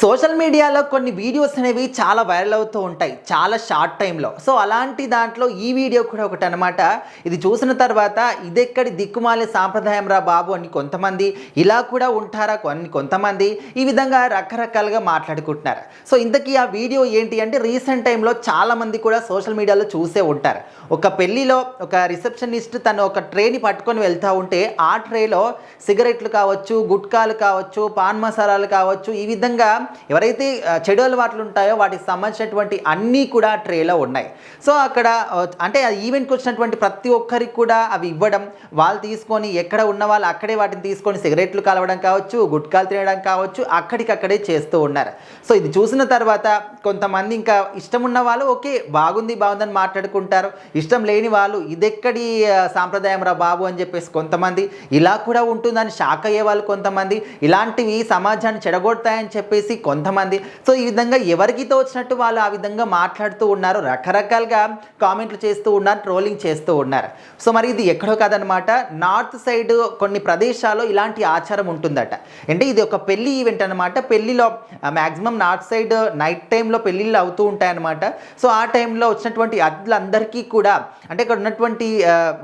Social మీడియాలో కొన్ని videos అనేవి చాలా వైరల్ అవుతూ ఉంటాయి చాలా షార్ట్ టైంలో. సో అలాంటి దాంట్లో ఈ వీడియో కూడా ఒకటి అనమాట ఇది చూసిన తర్వాత ఇదెక్కడి దిక్కుమాలే సాంప్రదాయం రా బాబు అని కొంతమంది ఇలా కూడా ఉంటారా కొన్ని కొంతమంది ఈ విధంగా రకరకాలుగా మాట్లాడుకుంటున్నారు. సో ఇంతకీ ఆ వీడియో ఏంటి అంటే రీసెంట్ టైంలో చాలామంది కూడా సోషల్ మీడియాలో చూసే ఉంటారు. ఒక పెళ్ళిలో ఒక రిసెప్షనిస్ట్ తను ఒక ట్రేని పట్టుకొని వెళ్తూ ఉంటే ఆ ట్రేలో సిగరెట్లు కావచ్చు గుట్కాలు కావచ్చు పాన్ మసాలాలు కావచ్చు ఈ విధంగా ఎవరైతే చెడు అలవాట్లు ఉంటాయో వాటికి సంబంధించినటువంటి అన్నీ కూడా ట్రేలో ఉన్నాయి. సో అక్కడ అంటే ఆ ఈవెంట్కి వచ్చినటువంటి ప్రతి ఒక్కరికి కూడా అవి ఇవ్వడం వాళ్ళు తీసుకొని ఎక్కడ ఉన్న వాళ్ళు అక్కడే వాటిని తీసుకొని సిగరెట్లు కలవడం కావచ్చు గుట్కాలు తినడం కావచ్చు అక్కడికక్కడే చేస్తూ ఉన్నారు. సో ఇది చూసిన తర్వాత కొంతమంది ఇంకా ఇష్టం ఉన్న వాళ్ళు ఓకే బాగుంది బాగుందని మాట్లాడుకుంటారు. ఇష్టం లేని వాళ్ళు ఇదెక్కడి సాంప్రదాయం రా బాబు అని చెప్పేసి కొంతమంది ఇలా కూడా ఉంటుందని షాక్ అయ్యే వాళ్ళు కొంతమంది. ఇలాంటివి సమాజాన్ని చెడగొడతాయని చెప్పేసి కొంతమంది. సో ఈ విధంగా ఎవరికి తోచినట్టు వాళ్ళు ఆ విధంగా మాట్లాడుతూ ఉన్నారు రకరకాలుగా కామెంట్లు చేస్తూ ఉన్నారు ట్రోలింగ్ చేస్తూ ఉన్నారు. సో మరి ఇది ఎక్కడో కాదనమాట నార్త్ సైడ్ కొన్ని ప్రదేశాల్లో ఇలాంటి ఆచారం ఉంటుందట. అంటే ఇది ఒక పెళ్ళి ఈవెంట్ అనమాట పెళ్ళిలో మ్యాక్సిమం నార్త్ సైడ్ నైట్ టైంలో పెళ్ళిళ్ళు అవుతూ ఉంటాయన్నమాట. సో ఆ టైంలో వచ్చినటువంటి అతిథులందరికీ కూడా అంటే ఇక్కడ ఉన్నటువంటి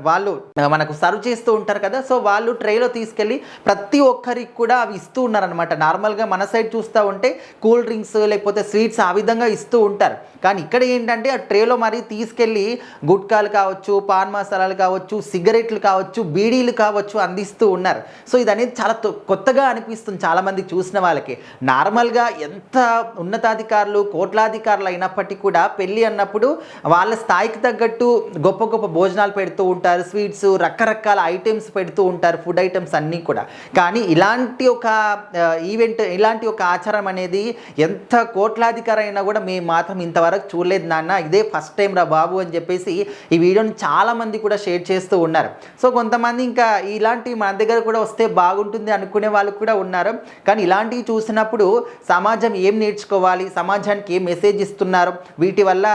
వాళ్ళు మనకు సర్వ్ చేస్తూ ఉంటారు కదా. సో వాళ్ళు ట్రైలో తీసుకెళ్ళి ప్రతి ఒక్కరికి కూడా అవి ఇస్తూ ఉన్నారనమాట నార్మల్గా మన సైడ్ చూస్తూ ఉంటే కూల్ డ్రింక్స్ లేకపోతే స్వీట్స్ ఆ విధంగా ఇస్తూ ఉంటారు. కానీ ఇక్కడ ఏంటంటే ఆ ట్రేలో మరి తీసుకెళ్ళి గుట్కాలు కావచ్చు పాన్ మసాలాలు కావచ్చు సిగరెట్లు కావచ్చు బీడీలు కావచ్చు అందిస్తూ ఉన్నారు. సో ఇది అనేది చాలా తొ- కొత్తగా అనిపిస్తుంది చాలామంది చూసిన వాళ్ళకి. నార్మల్గా ఎంత ఉన్నతాధికారులు కోట్లాధికారులు అయినప్పటికీ కూడా పెళ్ళి అన్నప్పుడు వాళ్ళ స్థాయికి తగ్గట్టు గొప్ప గొప్ప భోజనాలు పెడుతూ ఉంటారు స్వీట్స్ రకరకాల ఐటమ్స్ పెడుతూ ఉంటారు ఫుడ్ ఐటమ్స్ అన్నీ కూడా. కానీ ఇలాంటి ఒక ఈవెంట్ ఇలాంటి ఒక ఆచారం అనేది ఎంత కోట్లాధికారైనా కూడా మేము మాత్రం ఇంతవరకు చూడలేదు నాన్న. ఇదే ఫస్ట్ టైం రా బాబు అని చెప్పేసి ఈ వీడియోని చాలామంది కూడా షేర్ చేస్తూ ఉన్నారు. సో కొంతమంది ఇంకా ఇలాంటి మన దగ్గర కూడా వస్తే బాగుంటుంది అనుకునే వాళ్ళు కూడా ఉన్నారు. కానీ ఇలాంటివి చూసినప్పుడు సమాజం ఏం నేర్చుకోవాలి? సమాజానికి ఏం మెసేజ్ ఇస్తున్నారు? వీటి వల్ల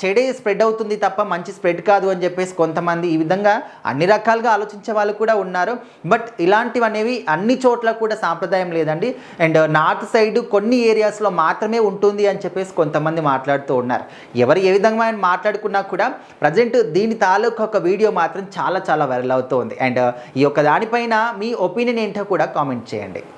చెడే స్ప్రెడ్ అవుతుంది తప్ప మంచి స్ప్రెడ్ కాదు అని చెప్పేసి కొంతమంది ఈ విధంగా అన్ని రకాలుగా ఆలోచించే వాళ్ళు కూడా ఉన్నారు. బట్ ఇలాంటివి అనేవి అన్ని చోట్ల కూడా సాంప్రదాయం లేదండి. అండ్ నార్త్ సైడ్ కొన్ని ఏరియాస్లో మాత్రమే ఉంటుంది అని చెప్పేసి కొంతమంది మాట్లాడుతూ ఉన్నారు. ఎవరు ఏ విధంగా ఆయన మాట్లాడుకున్నా కూడా ప్రజెంట్ దీని తాలూకు ఒక వీడియో మాత్రం చాలా చాలా వైరల్ అవుతుంది అండ్ ఈ యొక్క దానిపైన మీ ఒపీనియన్ ఏంటో కూడా కామెంట్ చేయండి.